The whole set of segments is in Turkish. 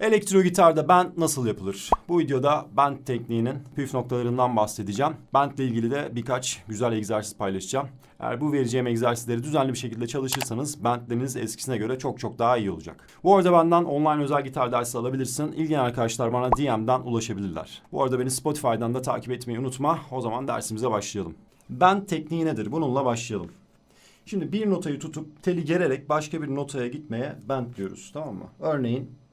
Elektro gitarda band nasıl yapılır? Bu videoda band tekniğinin püf noktalarından bahsedeceğim. Band ile ilgili de birkaç güzel egzersiz paylaşacağım. Eğer bu vereceğim egzersizleri düzenli bir şekilde çalışırsanız bandleriniz eskisine göre çok çok daha iyi olacak. Bu arada benden online özel gitar dersi alabilirsin. İlgilenen arkadaşlar bana DM'den ulaşabilirler. Bu arada beni Spotify'dan da takip etmeyi unutma. O zaman dersimize başlayalım. Band tekniği nedir? Bununla başlayalım. Şimdi bir notayı tutup teli gererek başka bir notaya gitmeye bend diyoruz. Tamam mı? Örneğin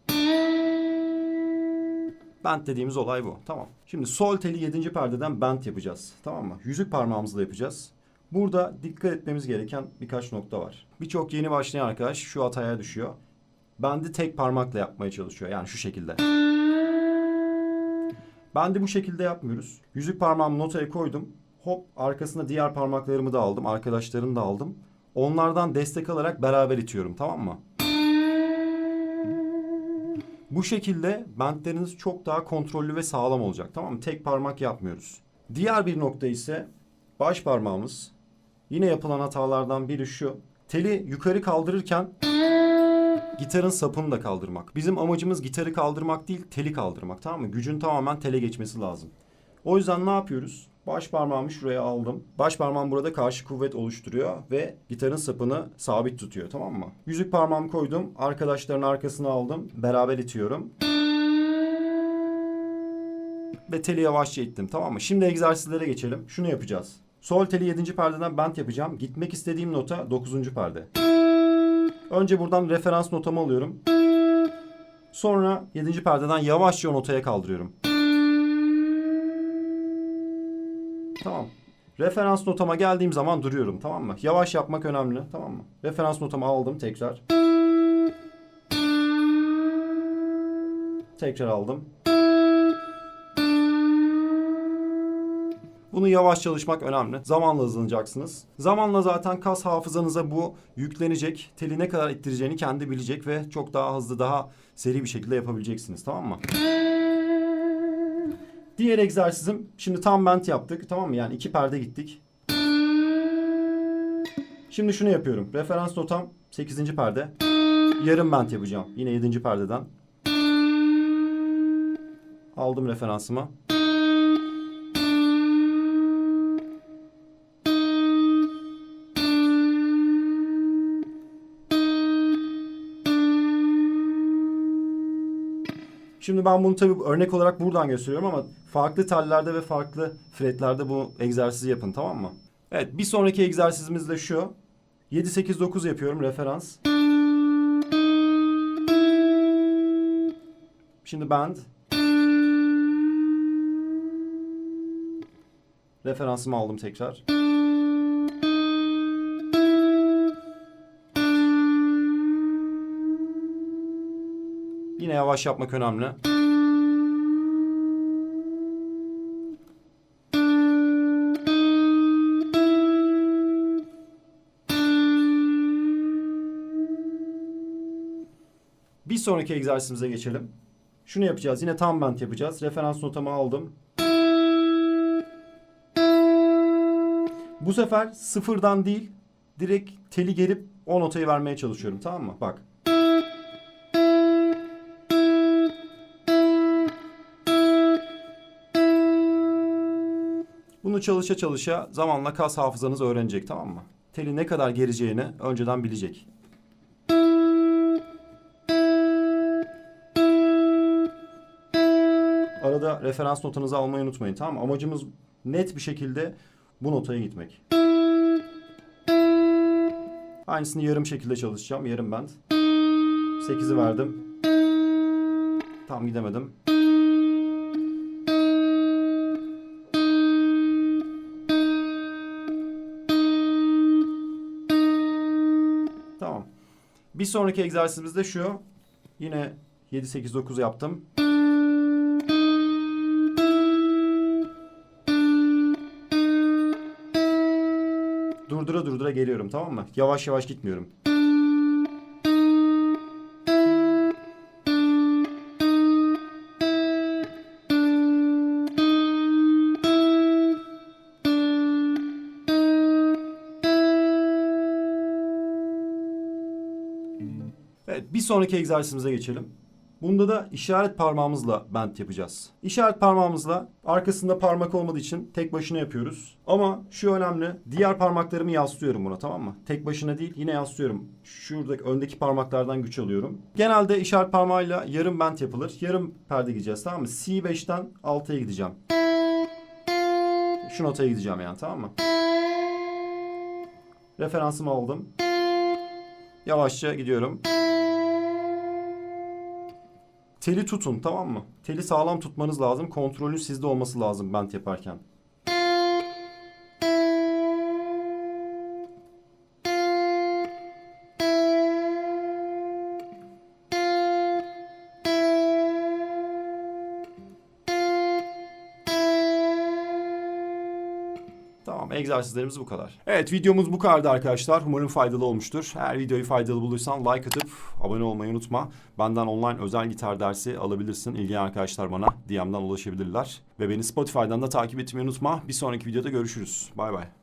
bend dediğimiz olay bu. Tamam. Şimdi sol teli 7. perdeden bend yapacağız. Tamam mı? Yüzük parmağımızla yapacağız. Burada dikkat etmemiz gereken birkaç nokta var. Birçok yeni başlayan arkadaş şu hataya düşüyor. Bendi tek parmakla yapmaya çalışıyor. Yani şu şekilde. Bendi bu şekilde yapmıyoruz. Yüzük parmağımı notaya koydum. Hop arkasına diğer parmaklarımı da aldım. Arkadaşlarını da aldım. Onlardan destek alarak beraber itiyorum tamam mı? Bu şekilde bentleriniz çok daha kontrollü ve sağlam olacak tamam mı? Tek parmak yapmıyoruz. Diğer bir nokta ise baş parmağımız. Yine yapılan hatalardan biri şu. Teli yukarı kaldırırken gitarın sapını da kaldırmak. Bizim amacımız gitarı kaldırmak değil, teli kaldırmak tamam mı? Gücün tamamen tele geçmesi lazım. O yüzden ne yapıyoruz? Baş parmağımı şuraya aldım. Baş parmağım burada karşı kuvvet oluşturuyor ve gitarın sapını sabit tutuyor tamam mı? Yüzük parmağımı koydum. Arkadaşların arkasına aldım. Beraber itiyorum. Ve teli yavaşça ittim tamam mı? Şimdi egzersizlere geçelim. Şunu yapacağız. Sol teli 7. perdeden bend yapacağım. Gitmek istediğim nota 9. perde. Önce buradan referans notamı alıyorum. Sonra 7. perdeden yavaşça o notaya kaldırıyorum. Tamam. Referans notama geldiğim zaman duruyorum tamam mı? Yavaş yapmak önemli tamam mı? Referans notamı aldım tekrar. Tekrar aldım. Bunu yavaş çalışmak önemli. Zamanla hızlanacaksınız. Zamanla zaten kas hafızanıza bu yüklenecek. Teli ne kadar ittireceğini kendi bilecek ve çok daha hızlı, daha seri bir şekilde yapabileceksiniz. Tamam mı? Diğer egzersizim şimdi tam bent yaptık. Tamam mı? Yani iki perde gittik. Şimdi şunu yapıyorum. Referans notam 8. perde. Yarım bent yapacağım. Yine 7. perdeden. Aldım referansımı. Şimdi ben bunu tabii örnek olarak buradan gösteriyorum ama farklı tellerde ve farklı fretlerde bu egzersizi yapın tamam mı? Evet bir sonraki egzersizimiz de şu. 7 8 9 yapıyorum referans. Şimdi bend. Referansımı aldım tekrar. Yine yavaş yapmak önemli. Bir sonraki egzersizimize geçelim. Şunu yapacağız. Yine tam bent yapacağız. Referans notamı aldım. Bu sefer sıfırdan değil, direkt teli gerip o notayı vermeye çalışıyorum. Tamam mı? Bak. Bunu çalışa çalışa zamanla kas hafızanız öğrenecek tamam mı? Teli ne kadar gereceğini önceden bilecek. Arada referans notanızı almayı unutmayın tamam mı? Amacımız net bir şekilde bu notaya gitmek. Aynısını yarım şekilde çalışacağım. Yarım bend. 8'i verdim. Tam gidemedim. Tamam. Bir sonraki egzersizimiz de şu. Yine 7 8 9 yaptım. Durdura durdura geliyorum tamam mı? Yavaş yavaş gitmiyorum. Evet bir sonraki egzersizimize geçelim. Bunda da işaret parmağımızla bent yapacağız. İşaret parmağımızla arkasında parmak olmadığı için tek başına yapıyoruz. Ama şu önemli. Diğer parmaklarımı yaslıyorum buna tamam mı? Tek başına değil yine yaslıyorum. Şuradaki öndeki parmaklardan güç alıyorum. Genelde işaret parmağıyla yarım bent yapılır. Yarım perde gideceğiz tamam mı? C5'ten 6'ya gideceğim. Şu notaya gideceğim yani tamam mı? Referansımı aldım. Yavaşça gidiyorum. Teli tutun tamam mı? Teli sağlam tutmanız lazım. Kontrolün sizde olması lazım bent yaparken. Tamam egzersizlerimiz bu kadar. Evet videomuz bu kadardı arkadaşlar. Umarım faydalı olmuştur. Eğer videoyu faydalı bulursan like atıp abone olmayı unutma. Benden online özel gitar dersi alabilirsin. İlgilenen arkadaşlar bana DM'den ulaşabilirler. Ve beni Spotify'dan da takip etmeyi unutma. Bir sonraki videoda görüşürüz. Bay bay.